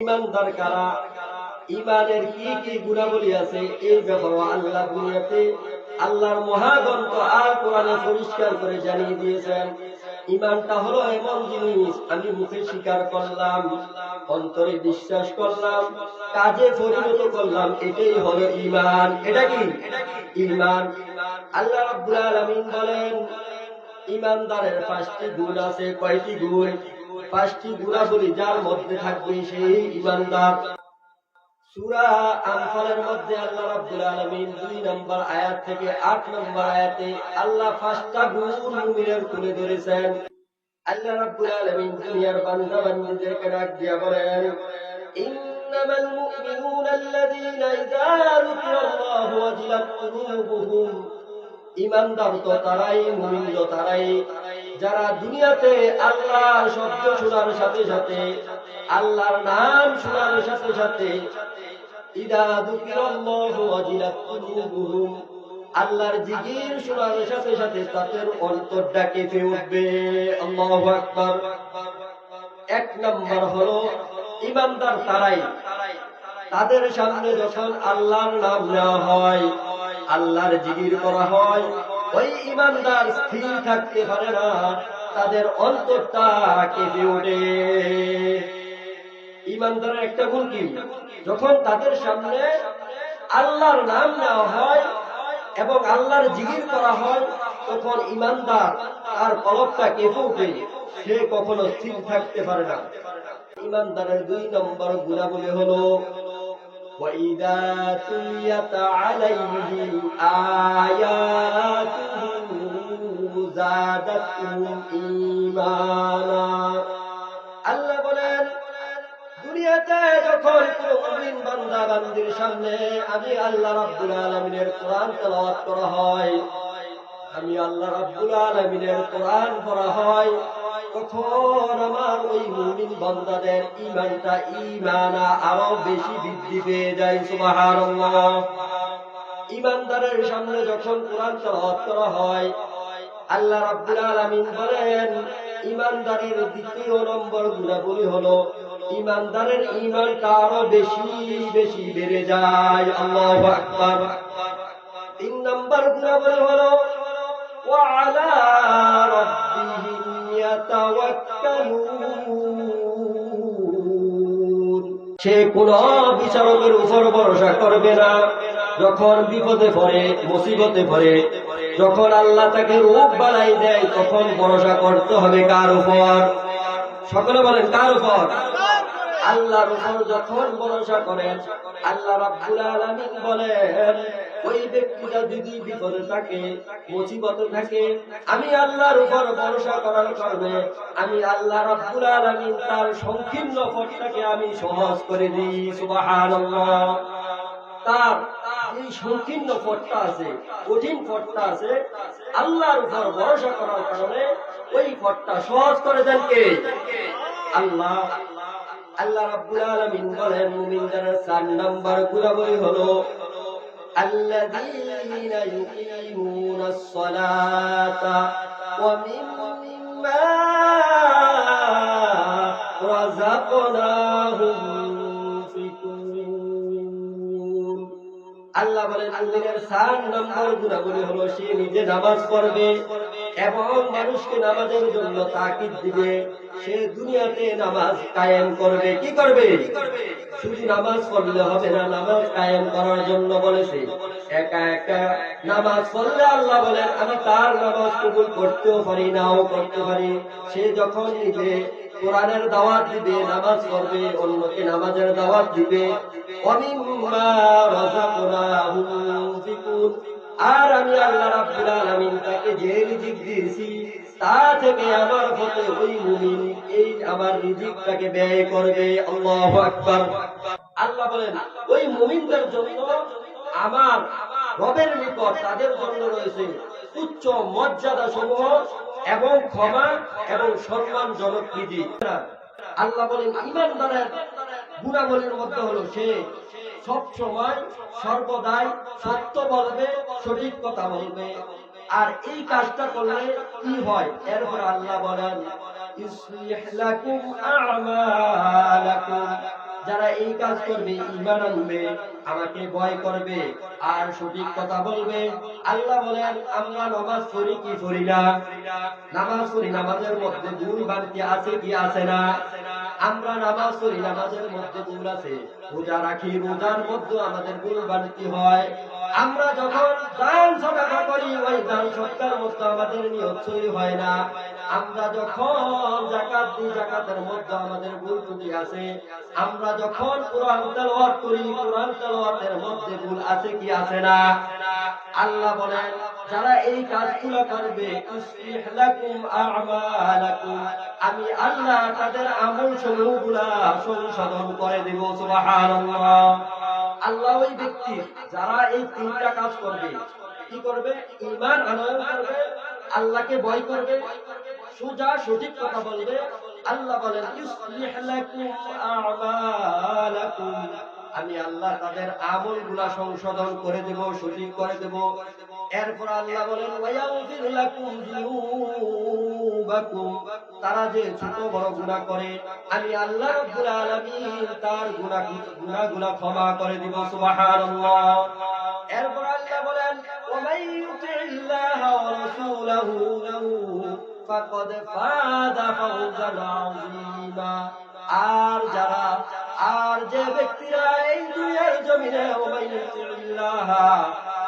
ইমানদার কারা? ইমানের কি কি গুণাবলী আছে? এই আল্লাহ দুনিয়াতে আল্লাহর মহাগ্রন্থ আর কোরআনে পরিষ্কার করে জানিয়ে দিয়েছেন। ইমানটা হলো এমন জিনিস, আমি মুখে স্বীকার করলাম, অন্তরে বিশ্বাস করলাম, কাজে পরিণত করলাম, এটাই হলো ইমান। এটা কি? ইমান। আল্লাহ রাব্বুল আলামিন বলেন, ইমানদারের পাঁচটি গুণ আছে, কয়টি গুণ? পাঁচটি গুণাবলী যার মধ্যে থাকবে সেই ইমানদার সূরা মধ্যে আল্লাহ নম্বর আয়াত থেকে নম্বর আয়াতে আল্লাহ পাঁচটা গুণ মুমিনের তুলে ধরেছেন। আল্লাহ দুনিয়ার ডাক দিয়া বলেন, ইন্নামাল মুমিনুনা আল্লাযীনা ইযা যুকিরাল্লাহু ওয়াজিলাত কুলুবুহুম। ইমানদার তো তারাই, মুমিন তারাই। যারা দুনিয়াতে আল্লাহর শব্দ শোনার সাথে সাথে, আল্লাহর নাম শোনার সাথে সাথে, ইদা আল্লাহর জিকির শোনার সাথে সাথে তাদের অন্তরটা কেঁপে উঠবে। আল্লাহু আকবার। এক নম্বর হলো ইমানদার তারাই। তাদের সামনে যখন আল্লাহর নাম নেওয়া হয়, আল্লাহর জিগির করা হয় ওই ইমানদার স্থির থাকতে পারে না, তাদের অন্তরটা কেঁপে ওঠে। ইমানদারের একটা গুণ কি? যখন তাদের সামনে আল্লাহর নাম নেওয়া হয় এবং আল্লাহর জিকির করা হয়, তখন ইমানদার তার কলকটা কেঁপে ওঠে, সে কখনো স্থির থাকতে পারে না। ইমানদারের দুই নম্বর গুণাবলী হলো وإذا تليت عليهم آياته زادتهم إيمانا আল্লাহ বলেন দুনিয়াতে যখন কোন মুমিন বান্দা বান্দির সামনে আমি আল্লাহ রাব্বুল আলামিনের কোরআন তেলাওয়াত করা হয় আমি আল্লাহ রাব্বুল আলামিনের কোরআন পড়া হয় কখন আমার ওই মুমিন বন্দাদের ইমানটা ইমানা আরও বেশি বৃদ্ধি পেয়ে যায়, সুবহানাল্লাহ। ইমানদারের সামনে যখন কোরআন তেলাওয়াত হয়, আল্লাহ বলেন ইমানদারের দ্বিতীয় নম্বর গুণাবলী হলো ইমানদারের ইমানটা আরও বেশি বেশি বেড়ে যায়। আল্লাহ আকবার। তিন নম্বর গুণাবলী হলো আলা সে কোন বিচারকের উপর ভরসা করবে না। যখন বিপদে পড়ে, মুসিবতে পড়ে, যখন আল্লাহ তাকে রূপ বানাই দেয়, তখন ভরসা করতে হবে কার উপর? সকলে বলেন, কার উপর? আল্লাহর উপর যখন ভরসা করেন, আল্লাহ রাব্বুল আলামিন বলেন, ওই ব্যক্তিটা যদি বিপদে থাকে, মুসিবতে থাকে, আমি আল্লাহর উপর ভরসা করার কারণে আমি আল্লাহ রাব্বুল আলামিন তার সংকীর্ণ পথটাকে আমি সহজ করে দিই, সুবহানাল্লাহ। তার এই সংকীর্ণ পথটা আছে, কঠিন পথটা আছে, আল্লাহর উপর ভরসা করার কারণে ওই পথটা সহজ করে দেন কে? আল্লাহ। আল্লাহ রাব্বুল আলামিন বলেন মুমিনদের চার নাম্বার গুণাবলী হলো الذين يقيمون الصلاة ومما رزقناهم ينفقون আল্লাহ বলেন মুমিনের চার নম্বর গুণাবলী হলো সে নিজে নামাজ পড়বে এবং মানুষকে নামাজের জন্য তাকিদ দিবে, সে দুনিয়াতে নামাজ কায়েম করবে, কি করবে? শুধু নামাজ পড়লে হবে না, নামাজ কায়েম করার জন্য বলেছে। একা একা নামাজ পড়লে আল্লাহ বলেন আমি তার নামাজ কবুল করতেও পারি নাও করতে পারি। সে যখন নিজে কোরআনের দাওয়াত দিবে, নামাজ পড়বে, অন্যকে নামাজের দাওয়াত দিবে, অমিম্মা রাযাকনাহুম ইউনফিকুন আর আমি আল্লাহ রাব্বুল আলামিন তাকে যে রিজিক দিয়েছি, তা থেকে আমার পথে ওই মুমিন এই আমার রিজিকটাকে ব্যয় করবে। আল্লাহু আকবার। আল্লাহ বলেন, ওই মুমিনদের জন্য আমার রবের নিকট তাদের জন্য রয়েছে উচ্চ মর্যাদা সমূহ এবং ক্ষমা এবং সম্মানজনক বিধি আল্লাহ বলেন, ইমানদারের গুণাবলীর মধ্যে হলো সে সব সময় সর্বদাই সত্য বলবে, সঠিক কথা বলবে। আর এই কাজটা করলে কি হয়? এরপর আল্লাহ বলেন যারা এই কাজ করবে ইমান আনবে, আমাকে ভয় করবে, আর সঠিক কথা বলবে। আল্লাহ বলেন, আমরা নামাজ পড়ি কি পড়ি না? নামাজ পড়ি, নামাজের মধ্যে ভুল বাড়তি আছে কি আছে না? আমরা নামাজ পড়ি, নামাজের মধ্যে ভুল আছে। রোজা রাখি, রোজার মধ্যে আমাদের ভুল বাড়তি হয়। আমরা যখন দান সদকা করি, ওই দান সৎকার মধ্যে আমাদের নিয়ত সই হয় না। আমরা যখন জাকাত দিই জাকাতের মধ্যে আমাদের ভুল ত্রুটি আছে। আমরা যখন কোরআন তেলাওয়াত করি, কোরআন তেলাওয়াতের মধ্যে ভুল আছে কি আছে না? আল্লাহ বলেন যারা এই কাজগুলো করবে আমি আল্লাহ তাদের আমল সমূহগুলা সংশোধন করে দেব আল্লাহ ওই ব্যক্তি, যারা এই তিনটা কাজ করবে, কি করবে? ঈমান আনয়ন করবে, আল্লাহকে ভয় করবে, সোজা সঠিক কথা বলবে। আল্লাহ বলেন আমি আল্লাহ তাদের আমলগুলা সংশোধন করে দেব, সঠিক করে দেব। এরপর আল্লাহ বলেন তারা যে ছোট বড় গুনাহ করে, আমি আল্লাহ তার গুনাহ, গুনাহগুলো ক্ষমা করে দিব এরপর আল্লাহ বলেন আযীমা। আর যারা, আর যে ব্যক্তিরা এই দুনিয়ার জমিনে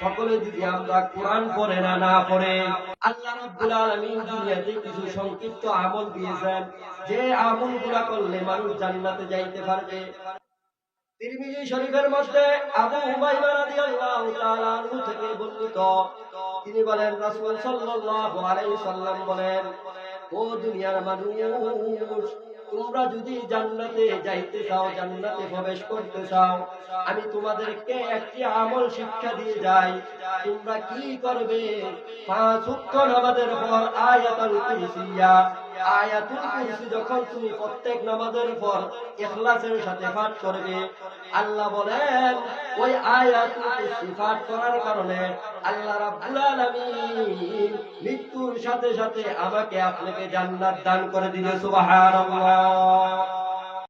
সকলে যদি আমরা কোরআন পড়ে না না আল্লাহ দুনিয়াতে কিছু সংক্ষিপ্ত আমল দিয়েছেন। যে আমলগুলা করলে মানুষ জান্নাতে যাইতে পারবে। মধ্যে তিনি বলেন সাল্লাম বলেন, ও দুনিয়ার মানুষ তোমরা যদি জান্নাতে যাইতে চাও, জান্নাতে প্রবেশ করতে চাও, আমি তোমাদেরকে একটি আমল শিক্ষা দিয়ে যাই। তোমরা কি করবে? পাঁচ নামাজের পর আয়াতুল কুরসিয়া। আয়াতুল কুরসি যখন তুমি প্রত্যেক নামাজের পর ইখলাসের সাথে পাঠ করবে, আল্লাহ বলেন, ওই আয়াতুল কুরসি পাঠ করার কারণে আল্লাহ রাব্বুল আলামিন মৃত্যুর সাথে সাথে আমাকে আপনাকে জান্নাত দান করে দিবে, সুবহানাল্লাহ।